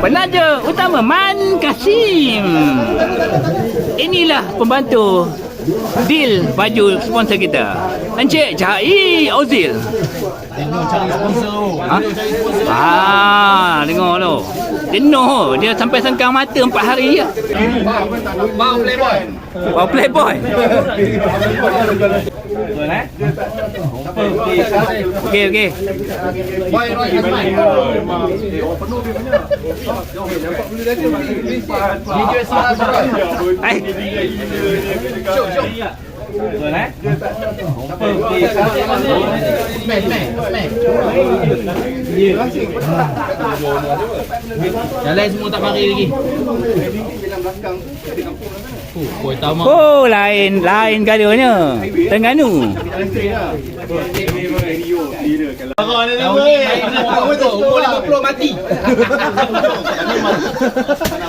Penaja utama Man Kasim. Inilah pembantu deal baju sponsor kita. Encik Jai Ozil. Tengok cari sponsor tu. Ha? Ah, tengok tu. Jenuh dia sampai sengkang mata empat hari je. Bang playboy. Bawa playboy. Okey okey. Boy Roy Azman. Panoorin mo niya. Videos na ako. Ay! Show, show. Semua tak mari lagi. Oh. Oh, lain lain galanya. Terengganu. Tahun ni umur 50 mati.